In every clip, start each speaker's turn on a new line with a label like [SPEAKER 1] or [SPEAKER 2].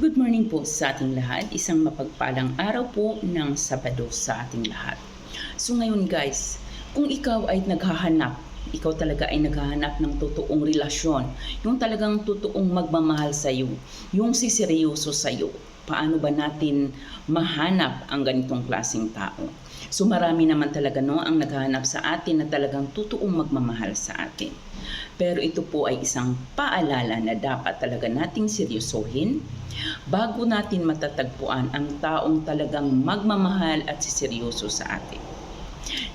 [SPEAKER 1] Good morning po sa ating lahat. Isang mapagpalang araw po ng Sabado sa ating lahat. So ngayon guys, kung ikaw ay naghahanap, ikaw talaga ay naghahanap ng totoong relasyon, yung talagang totoong magmamahal sa iyo, yung siseryoso sa iyo, paano ba natin mahanap ang ganitong klaseng tao? So marami naman talaga no ang naghahanap sa atin na talagang totoong magmamahal sa atin. Pero ito po ay isang paalala na dapat talaga nating seryosohin bago natin matatagpuan ang taong talagang magmamahal at siseryoso sa atin.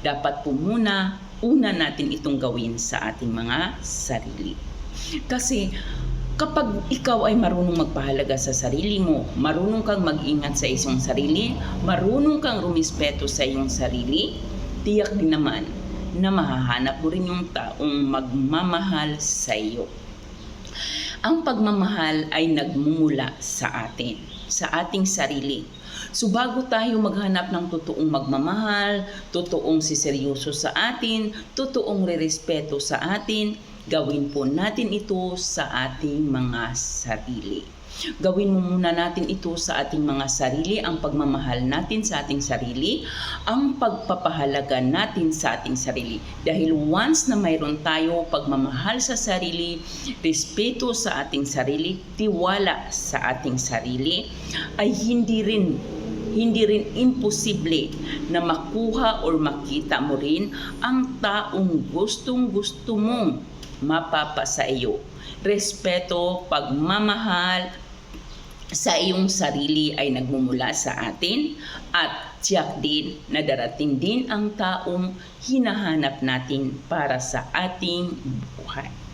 [SPEAKER 1] Dapat po muna, una natin itong gawin sa ating mga sarili. Kasi kapag ikaw ay marunong magpahalaga sa sarili mo, marunong kang mag-ingat sa isang sarili, marunong kang rumispeto sa iyong sarili, tiyak din naman na mahahanap mo rin yung taong magmamahal sa iyo. Ang pagmamahal ay nagmumula sa atin, sa ating sarili. So bago tayo maghanap ng totoong magmamahal, totoong siseryoso sa atin, totoong rerespeto sa atin, gawin po natin ito sa ating mga sarili. Gawin mo muna natin ito sa ating mga sarili, ang pagmamahal natin sa ating sarili, ang pagpapahalaga natin sa ating sarili. Dahil once na mayroon tayo pagmamahal sa sarili, respeto sa ating sarili, tiwala sa ating sarili, ay hindi rin hindi rin imposible na makuha or makita mo rin ang taong gustong gusto mong mapapa sa iyo. Respeto, pagmamahal, sa iyong sarili ay nagmumula sa atin at tiyak din na darating din ang taong hinahanap natin para sa ating buhay.